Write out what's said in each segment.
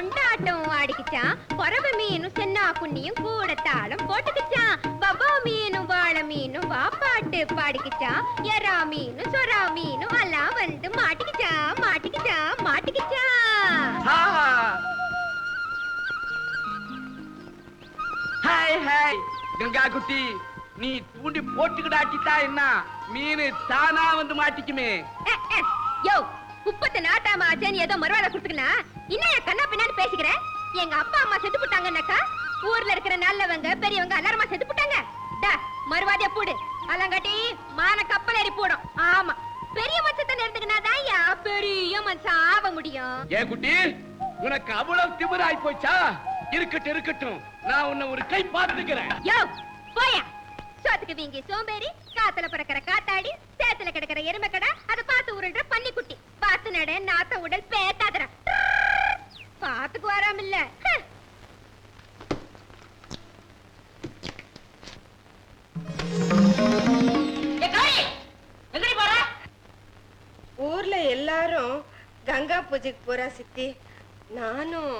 கொண்டாட்டம் ஆடிக்கிச்சான். பறவ மீனும் சென்னா குன்னியும் கூட தாளம் போட்டுக்கிச்சான். பபா மீனும் வாழை மீனும் வாப்பாட்டு பாடிக்கிச்சான். எறா மீனும் சொரா மீனும் எல்லாம் வந்து மாட்டிக்கிச்சான் மாட்டிக்கிச்சான் மாட்டிக்கிச்சான். Hi hi. கங்கா குட்டி நீ தூண்டி போட்டுக்கிடாட்டிட்டா என்ன? மீன் தானா வந்து மாட்டிக்குமே. யோ குப்பத்தை நாட்டாம ஆச்சேன்னு ஏதோ மறுவாழ குடுத்துக்கனா இன்னும் கண்ணா பின்னாடி பேசிக்கிறேன் எங்க அப்பா அம்மா செத்து போட்டாங்கன்னாக்கா ஊர்ல இருக்கிற நல்லவங்க பெரியவங்க எல்லாருமா செத்து போட்டாங்க. டா மறுவாதியா போடு. அலங்காட்டி மான கப்பல் ஏறி போடும். ஆமா. பெரிய மச்சத்தை எடுத்துக்கினாதான் யா பெரிய மனுஷன் ஆக முடியும். ஏன் குட்டி உனக்கு அவ்வளவு திமிராய் போச்சா? இருக்கட்டும் இருக்கட்டும். நான் உன்னை ஒரு கை பார்த்துக்கிறேன். யோ போயா. சோத்துக்கு வீங்கி சோம்பேறி காத்துல பறக்கிற காத்தாடி சேத்துல கிடக்கிற எருமைக்கடை அதை பார்த்து உருள்ற பன்னிக்குட்டி. பார்த்து நட நாத்த உடல் பேத்தாதற பாத்துக்கு வராமில்ல. ஊர்ல எல்லாரும் கங்கா பூஜைக்கு போறா சித்தி. நானும்.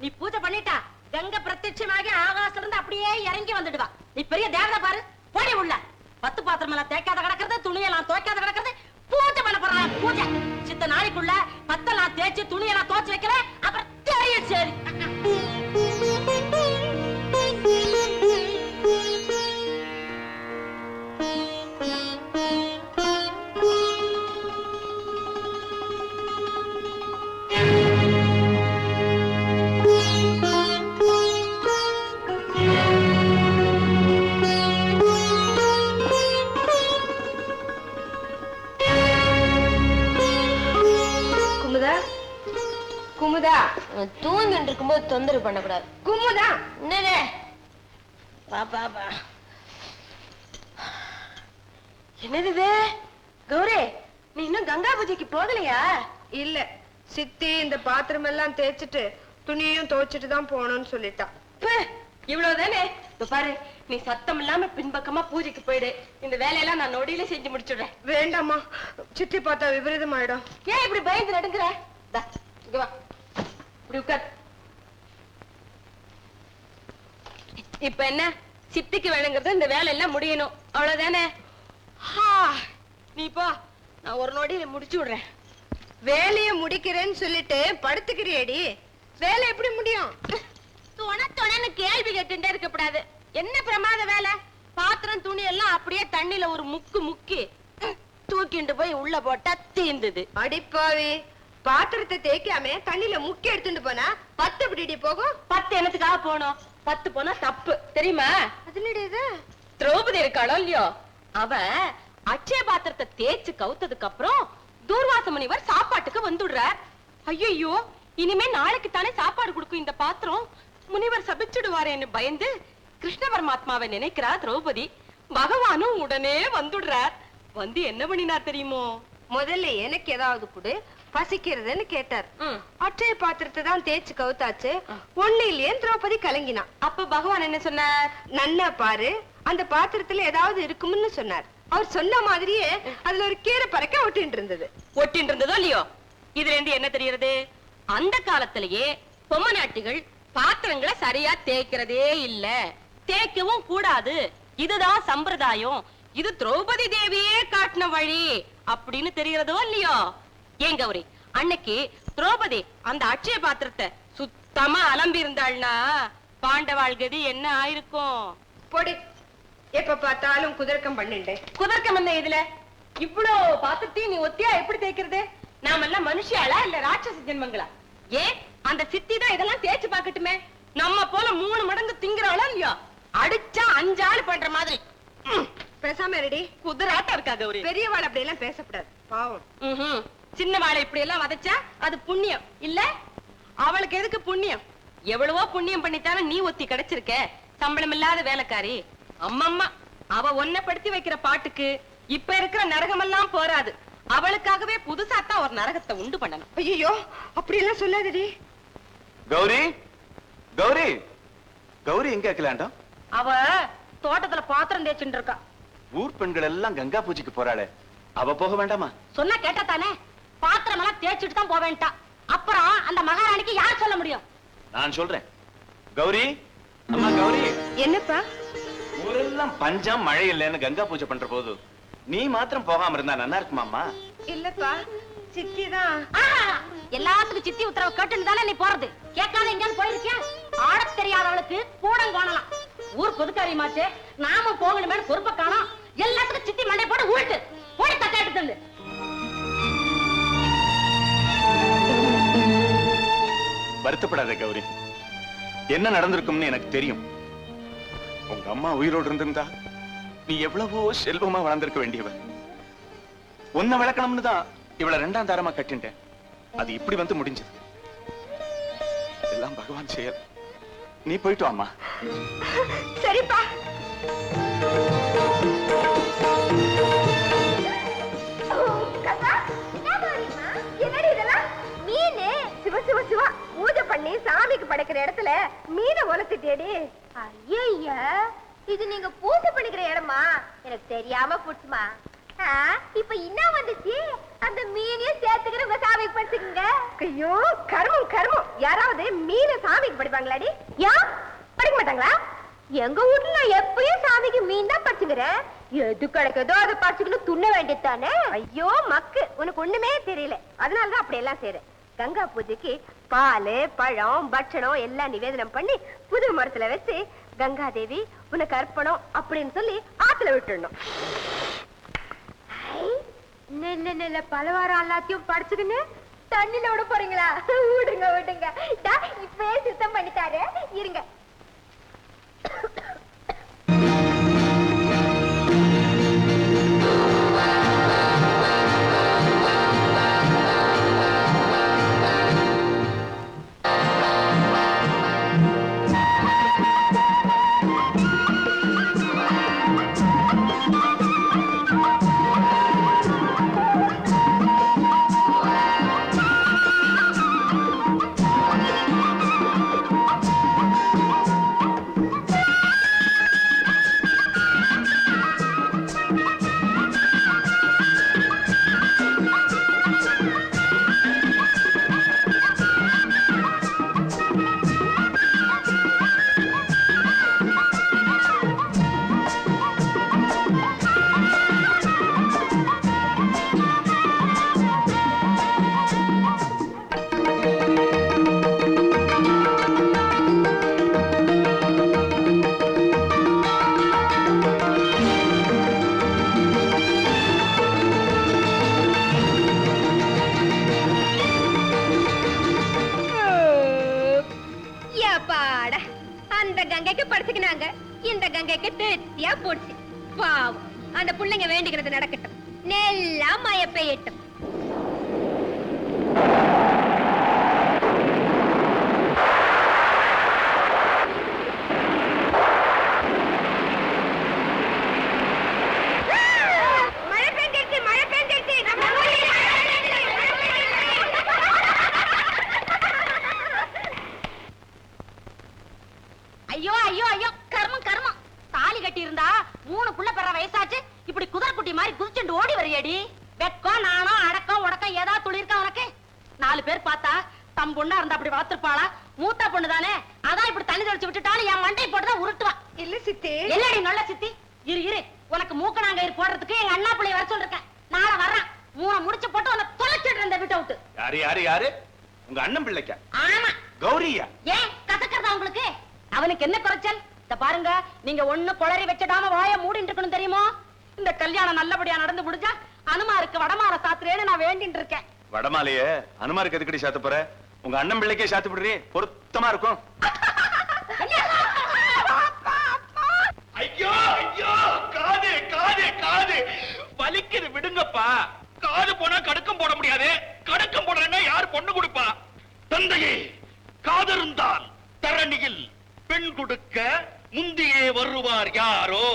நீ பூஜை பண்ணிட்டா? கங்க பிரத்யட்சமாகி ஆகாசத்துல இருந்து அப்படியே இறங்கி வந்துடுவா. நீ பெரிய தேவதை பாரு. போடி உள்ள. பத்து பாத்திரம் எல்லாம் தேய்க்காத கிடக்கிறது துணியெல்லாம் துவைக்காத கிடக்கிறது பூஜை பண்ண போறா பூஜை. சித்த நாளைக்குள்ள பத்தெல்லாம் தேய்ச்சி துணியெல்லாம் துவைச்சு வைக்கிறேன். அப்புறம் தெரியும் சரி. தொந்தரவு பண்ணக்கூடாது. குமுதா என்னடே பா பா பா என்னது இது? கௌரி நீ இன்னும் கங்கா பூஜைக்கு போகலையா? இல்ல. சித்தி இந்த பாத்திரம் எல்லாம் தேய்ச்சிட்டு துணியையும் துவைச்சிட்டு தான் போகணும்னு சொல்லிட்டா. இவ்வளவுதானே? பாரு நீ சத்தம் இல்லாம பின்பக்கமா பூஜைக்கு போயிடு. இந்த வேலையெல்லாம் நான் நொடியில செஞ்சு முடிச்சுடுறேன். வேண்டாம்மா. சித்தி பார்த்தா விபரீதம் ஆயிடும் ஏன் இப்படி பயந்து நடுங்குற? இங்க வா. இப்படி உட்கார். இப்ப என்ன? சித்திக்கு வேணுங்கிறது இந்த வேலை எல்லாம் முடியணும். அவ்வளவுதானே? ஹா, நீ போ. நான் ஒரு நொடியில முடிச்சு விடுறேன். வேலைய முடிக்கிறேன்னு சொல்லிட்டு படுத்துக்கிறியேடி. வேலை எப்படி முடியும்? துணை துணைன்னு கேள்வி கேட்டுட்டே இருக்கக்கூடாது என்ன பிரமாத வேலை? பாத்திரம் துணி எல்லாம் அப்படியே தண்ணியில ஒரு முக்கு முக்கி ம், தூக்கிண்டு போய் உள்ள போட்டா தீந்துது. அடிப்பாவி. பாத்திரத்தை தேய்க்காம தண்ணியில முக்கி எடுத்துட்டு போனா பத்து பிடிடி போகும்? பத்து என்னத்துக்காக போனோம் பத்து போனா தப்பு. தெரியுமா? திரௌபதி இருக்காளோ இல்லையோ? அவ அட்சய பாத்திரத்தை தேய்ச்சு கவுத்ததுக்கு அப்புறம் தூர்வாச முனிவர் சாப்பாட்டுக்கு வந்துடுறார். ஐயோ இனிமே நாளைக்கு தானே சாப்பாடு கொடுக்கும் இந்த பாத்திரம்? முனிவர் சபிச்சுடுவாரேன்னு பயந்து கிருஷ்ண பரமாத்மாவை நினைக்கிறா திரௌபதி. பகவானும் உடனே வந்துடுறார். வந்து என்ன பண்ணினார் தெரியுமோ? முதல்ல எனக்கு ஏதாவது கொடு பசிக்கிறதுன்னு கேட்டார். ம். அட்சய பாத்திரத்தை தான் தேய்ச்சு கவுத்தாச்சு. ஒண்ணு இல்லையே திரௌபதி கலங்கினா அப்ப பகவான் என்ன சொன்னார்? நன்னா பாரு அந்த பாத்திரத்துல ஏதாவது இருக்கும்னு சொன்னார். அவர் சொன்ன மாதிரியே அதுல ஒரு கீரை பறக்க ஒட்டிட்டு இருந்தது ஒட்டின்னு இருந்ததோ இல்லையோ? இதுல இருந்து என்ன தெரிகிறது? அந்த காலத்திலேயே பொம்மநாட்டிகள் பாத்திரங்களை சரியா தேய்க்கிறதே இல்ல. தேய்க்கவும் கூடாது. இதுதான் சம்பிரதாயம். இது திரௌபதி தேவியே காட்டின வழி. அப்படின்னு தெரிகிறதோ இல்லையோ? ஏன் கௌரி? அன்னைக்கு திரௌபதி அந்த அட்சய பாத்திரத்தை சுத்தமா அலம்பி இருந்தாள்னா பாண்டவாள் கதி என்ன ஆயிருக்கும்? பொடி. எப்ப பார்த்தாலும் குதர்க்கம் பண்ணிட்டு குதர்க்கம் என்ன இதுல? இவ்ளோ பாத்திரத்தையும் நீ ஒத்தியா எப்படி தேய்க்கிறது? நாமெல்லாம் மனுஷியாளா இல்ல ராட்சச ஜென்மங்களா? ஏன் அந்த சித்தி தான் இதெல்லாம் தேய்ச்சு பாக்கட்டுமே நம்ம போல மூணு மடங்கு திங்கிறாளோ இல்லையோ? அடிச்சா அஞ்சாள் பண்ற மாதிரி. பேசாம ரெடி குதிராட்டம் இருக்கா கௌரி? பெரியவாள் அப்படி எல்லாம் பேசக்கூடாது. பாவம். சின்ன வாழை இப்படி எல்லாம் வதச்சா அது புண்ணியம். இல்ல? அவளுக்கு எதுக்கு புண்ணியம்? எவ்வளவோ புண்ணியம் பண்ணித்தானே நீ ஒத்தி கிடைச்சிருக்க. சம்பளம் இல்லாத வேலைக்காரி. அம்மம்மா அவ ஒன்ன படுத்தி வைக்கிற பாட்டுக்கு இப்ப இருக்கிற நரகமெல்லாம் போராது அவளுக்காகவே புதுசாத்தான் ஒரு நரகத்தை உண்டு பண்ணணும். ஐயோ அப்படி எல்லாம் சொல்லாதடி. கௌரி கௌரி கௌரி எங்க இருக்கலாண்டோம் அவ தோட்டத்துல பாத்திரம் தேய்ச்சுட்டு இருக்கா. ஊர் பெண்கள் எல்லாம் கங்கா பூஜைக்கு போறாளே. அவ போக வேண்டாமா? சொன்னா கேட்டா தானே? பாத்திரம் எல்லாம் தேய்ச்சிட்டு தான் போவேன்ட்டா. அப்புறம் அந்த மகாராணிக்கு யார் சொல்ல முடியும்? நான் சொல்றேன். கௌரி? அம்மா கௌரி. என்னப்பா? ஊரெல்லாம் பஞ்சம் மழை இல்லைன்னு கங்கா பூஜை பண்ற போது நீ மாத்திரம் போகாம இருந்தா நல்லா இருக்குமாம்மா? இல்லப்பா சித்தி தான். ஆஹா, எல்லாத்துக்கும் சித்தி உத்தரவு கேட்டுன்னு தானே நீ போறது? கேட்காத எங்கேயாவது போயிருக்கியா? ஆடத் தெரியாதவளுக்கு கூடம் காணலாம். ஊர் பொதுக்காரியமாச்சே நாம போகணுமே பொறுப்பை காணோம். எல்லாத்துக்கும் சித்தி மண்டை போட்டு ஊட்டு போடி தட்டாட்டு தந்து வருத்தப்படாத கௌரி. என்ன நடந்திருக்கும்னு எனக்கு தெரியும். உங்க அம்மா உயிரோடு இருந்திருந்தா நீ எவ்வளவோ செல்வமா வளர்ந்திருக்க வேண்டியவ உன்னை விளக்கணும்னு தான் இவளை ரெண்டாம் தாரமா கட்டிட்டேன் அது இப்படி வந்து முடிஞ்சது. எல்லாம் பகவான் செயல். நீ போயிட்டு வாமா சரிப்பா. சாமிக்கு படைக்கிற இடத்துல மீனை உலத்திட்டேடி. ஐயா இது நீங்க பூஜை பண்ணிக்கிற இடமா? எனக்கு தெரியாம போச்சுமா இப்ப என்ன வந்துச்சு? அந்த மீனையும் சேர்த்துக்கிற உங்க சாமிக்கு படிச்சுக்கங்க ஐயோ கர்மம் கர்மம். யாராவது மீனை சாமிக்கு படிப்பாங்களாடி? ஏன் படிக்க மாட்டாங்களா? எங்க வீட்டுல நான் எப்பயும் சாமிக்கு மீன் தான் படிச்சுக்கிறேன் எது கிடைக்குதோ அதை படிச்சுக்கணும் துண்ண வேண்டியது தானே ஐயோ மக்கு. உனக்கு ஒண்ணுமே தெரியல. அதனாலதான் அப்படி எல்லாம் செய்யறேன் கங்கா பூஜைக்கு பால் பழம் பட்சணம் எல்லாம் நிவேதனம் பண்ணி புது மரத்துல வச்சு கங்கா தேவி உனக்கு அர்ப்பணம் அப்படின்னு சொல்லி ஆத்துல விட்டுடணும். நெல்ல நெல்ல பலவாரம் எல்லாத்தையும் படிச்சுக்கின்னு தண்ணில விட போறீங்களா? விடுங்க விடுங்க. இப்பவே சுத்தம் பண்ணிட்டாரு. இருங்க. கங்கைக்கு படிச்சுக்கினாங்க இந்த கங்கைக்கு திருப்தியா போச்சு. பாவம். அந்த புள்ளைங்க வேண்டிக்கிறது நடக்கட்டும். நெல்லா மழை பெய்யட்டும் மழை பெஞ்சிருச்சு மழை பெஞ்சிருச்சு நம்ம ஐயோ ஐயோ ஐயோ கர்மம் கர்மம் தாலி கட்டி இருந்தா மூணு புள்ள பெற வயசாச்சு இப்படி குதிரைக்குட்டி மாதிரி குதிச்சுண்டு ஓடி வரையடி வெக்கம் நாணம் அடக்கம் உடக்கம் ஏதாவது துளிர்க்கா உனக்கு நாலு பேர் பார்த்தா தம் பொண்ணா இருந்தா அப்படி வளர்த்துருப்பாளா மூத்த பொண்ணு தானே அதான் தெளிச்சு விட்டுட்டாலும் என் மண்டை போட்டுதான் உருட்டுவா. இல்ல சித்தி. என்னடி நல்ல சித்தி? இரு இரு. உனக்கு மூக்கணாங்கயிறு போடுறதுக்கு எங்க அண்ணா பிள்ளைய வர சொல்லிருக்கேன். நாளை வர்றான். மூணை முடிச்சு போட்டு உன்னை தொலைச்சிடுறேன் இந்த வீட்டை விட்டு. யாரு யாரு யாரு? உங்க அண்ணன் பிள்ளைக்கா? ஆமா. கௌரியா? ஏன்? கசக்கிறதா உங்களுக்கு? அவனுக்கு என்ன குறைச்சல்? இந்த பாருங்க நீங்க ஒண்ணு குளறி வச்சிடாம வாய மூடிட்டு இருக்கணும் தெரியுமா? இந்த கல்யாணம் நல்லபடியா நடந்து முடிஞ்சா அனுமாருக்கு வடமாற சாத்துறேன்னு நான் வேண்டிட்டு இருக்கேன். வடமாலையே அனுமாருக்கு எதுக்கடி சாத்த போற? உங்க அண்ணன் பிள்ளைக்கே சாத்து விடுறே பொருத்தமா இருக்கும் ஐயோ ஐயோ காது காது காது வலிக்குது விடுங்கப்பா. காது போனா கடுக்கம் போட முடியாது. கடுக்கம் போடுறேன்னா யார் பொண்ணு கொடுப்பா? தந்தையே காதிருந்தால் தரணியில் பெண் கொடுக்க முந்தியே வருவார் யாரோ?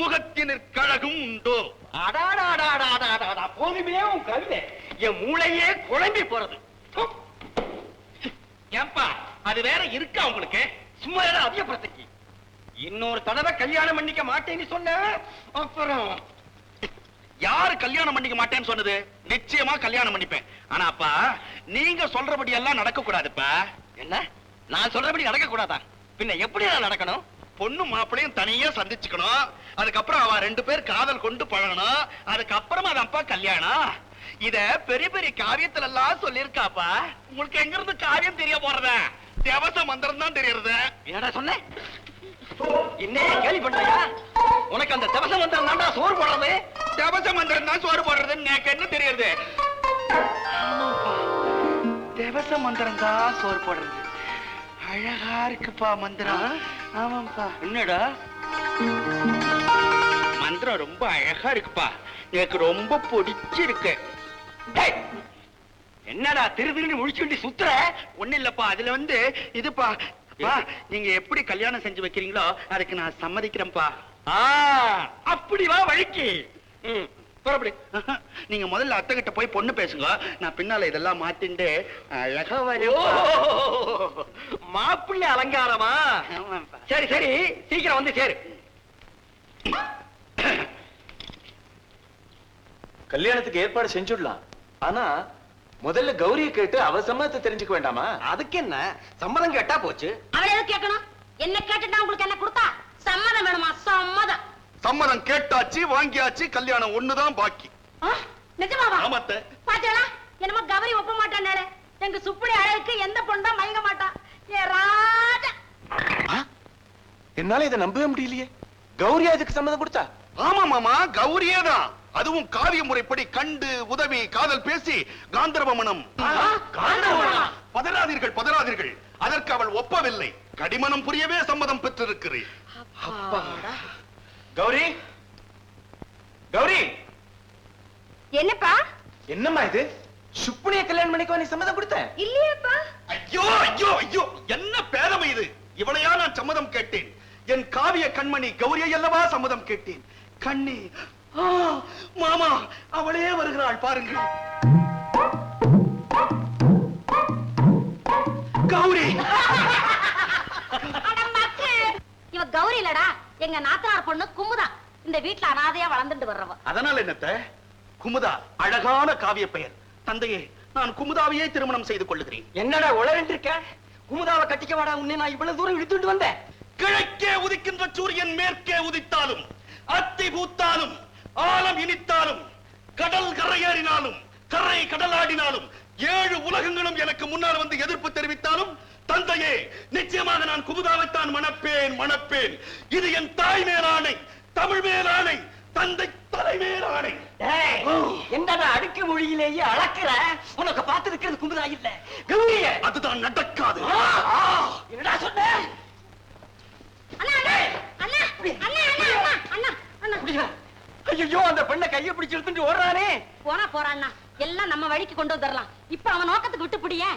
முகத்தினர் கழகும் உண்டோ? அடாடாடாடாடாடா போதுமே உன் கவிதை என் மூளையே குழம்பி போறது. ஏன்பா அது வேற இருக்கா உங்களுக்கு? சும்மா ஏதோ அதிகப்படுத்தி இன்னொரு தடவை கல்யாணம் பண்ணிக்க மாட்டேன்னு சொன்ன அப்புறம் யாரு கல்யாணம் பண்ணிக்க மாட்டேன்னு சொன்னது? நிச்சயமா கல்யாணம் பண்ணிப்பேன். ஆனா அப்பா நீங்க சொல்றபடி எல்லாம் நடக்க கூடாதுப்பா என்ன? நான் சொல்றபடி நடக்க கூடாதா பின்ன எப்படி நடக்கணும்? பொண்ணு மாப்பிளையும் தனியா சந்திச்சுக்கணும். அதுக்கப்புறம் அவ ரெண்டு பேர் காதல் கொண்டு பழகணும். அதுக்கப்புறமா அது அப்பா கல்யாணம். இத பெரிய பெரிய காவியத்துல எல்லாம் சொல்லியிருக்காப்பா. உங்களுக்கு எங்க இருந்து காவியம் தெரிய போறத? தேவச மந்திரம் தான் தெரியறது. என்னடா சொன்ன? என்ன கேள்வி பண்றியா? உனக்கு அந்த தவசம் வந்தா தாண்டா சோறு போடுறது? தேவச மந்திரம் தான் சோறு போடுறதுன்னு எனக்கு என்ன தெரியுது? தேவச மந்திரம் தான் சோறு போடுறது. அழகா இருக்குப்பா மந்திரம். ஆமாப்பா. என்னடா? மந்திரம் ரொம்ப அழகா இருக்குப்பா. எனக்கு ரொம்ப பிடிச்சிருக்கு. என்னடா திரு திருன்னு முழிச்சுட்டு சுத்துற? ஒண்ணு இல்லப்பா. அதுல வந்து இதுப்பா நீங்க எப்படி கல்யாணம் செஞ்சு வைக்கிறீங்களோ அதுக்கு நான் சம்மதிக்கிறேன்ப்பா. ஆ, அப்படி வா வழிக்கு. நீங்க முதல்ல அத்தை கிட்ட போய் பொண்ணு பேசுங்க. நான் பின்னால இதெல்லாம் மாத்திண்டு அழகா மாப்பிள்ளை அலங்காரமா? சரி சரி சீக்கிரம் வந்து சேரு. கல்யாணத்துக்கு ஏற்பாடு செஞ்சுடலாம். ஆனா முதல்ல கௌரியை கேட்டு அவ சம்மதத்தை தெரிஞ்சுக்க வேண்டாமா? அதுக்கு என்ன சம்மதம் கேட்டா போச்சு. அவளை எதுக்கு கேட்கணும்? என்ன கேட்டுட்டா உங்களுக்கு என்ன கொடுத்தா? சம்மதம் வேணுமா? சம்மதம். சம்மதம் கேட்டாச்சு வாங்கியாச்சு கல்யாணம் ஒண்ணுதான் பாக்கி. நிஜமாவா? ஆமாத்த பாத்தீங்களா என்னமோ கௌரி ஒப்ப மாட்டானே எங்க சுப்படி அழகுக்கு எந்த பொண்ணா மயங்க மாட்டா. ஏ ராஜா. என்னால இதை நம்பவே முடியலையே. கௌரியா இதுக்கு சம்மதம் கொடுத்தா? ஆமா மாமா கௌரியே தான். அதுவும் காவிய முறைப்படி கண்டு உதவி காதல் பேசி காந்தர்வ மனம்? பதறாதீர்கள் பதறாதீர்கள். அதற்கு அவள் ஒப்பவில்லை. கடிமனம் புரியவே சம்மதம் பெற்றிருக்கிறேன் கௌரி? கௌரி? என்னப்பா? என்னம்மா இது? சுப்புனிய கல்யாணம் பண்ணிக்கோ நீ சம்மதம் கொடுத்த? இல்லையேப்பா. ஐயோ ஐயோ ஐயோ. என்ன பேதமை இது? இவளையா நான் சம்மதம் கேட்டேன். என் காவிய கண்மணி கௌரியை அல்லவா சம்மதம் கேட்டேன்? கண்ணி மாமா அவளே வருகிறாள் பாருங்கள். கௌரி! இவ கௌரி இல்லடா. எங்க நாத்தனார் பொண்ணு குமுதா. இந்த வீட்ல அனாதையா வளர்ந்துட்டு வர்றவ. அதனால் என்னத்த? குமுதா அழகான காவிய பெயர். தந்தையே நான் குமுதாவையே திருமணம் செய்து கொள்ளுகிறேன். என்னடா உளறிட்டு இருக்க குமுதாவை கட்டிக்க வாடா உன்னை நான் இவ்வளவு தூரம் இழுத்துட்டு வந்தேன். கிழக்கே உதிக்கின்ற சூரியன் மேற்கே உதித்தாலும் அத்தி பூத்தாலும் ஆழம் இனித்தாலும் கடல் கரையேறினாலும் கரை கடலாடினாலும் ஏழு உலகங்களும் எனக்கு முன்னால் வந்து எதிர்ப்பு தெரிவித்தாலும் தந்தையே நிச்சயமாக நான் குமுதாவைத்தான் மணப்பேன் மணப்பேன். இது என் தாய் மேலாணை தமிழ் மேலாணை தந்தை தலைமேலாணை என்னடா அடுக்கு மொழியிலேயே அளக்குற? உனக்கு பார்த்து இருக்கிறது குமுதா இல்ல. கௌரிய! அதுதான் நடக்காது. என்னடா சொன்ன? அண்ணா அண்ணா அண்ணா அண்ணா அண்ணா அண்ணா அண்ணா ஐயோ அந்த பெண்ணை கையை பிடிச்சு இழுத்துட்டு ஓடுறானே. போனா போறான்னா எல்லாம் நம்ம வழிக்கு கொண்டு வந்துடலாம் இப்ப அவன் நோக்கத்துக்கு விட்டு பிடியே?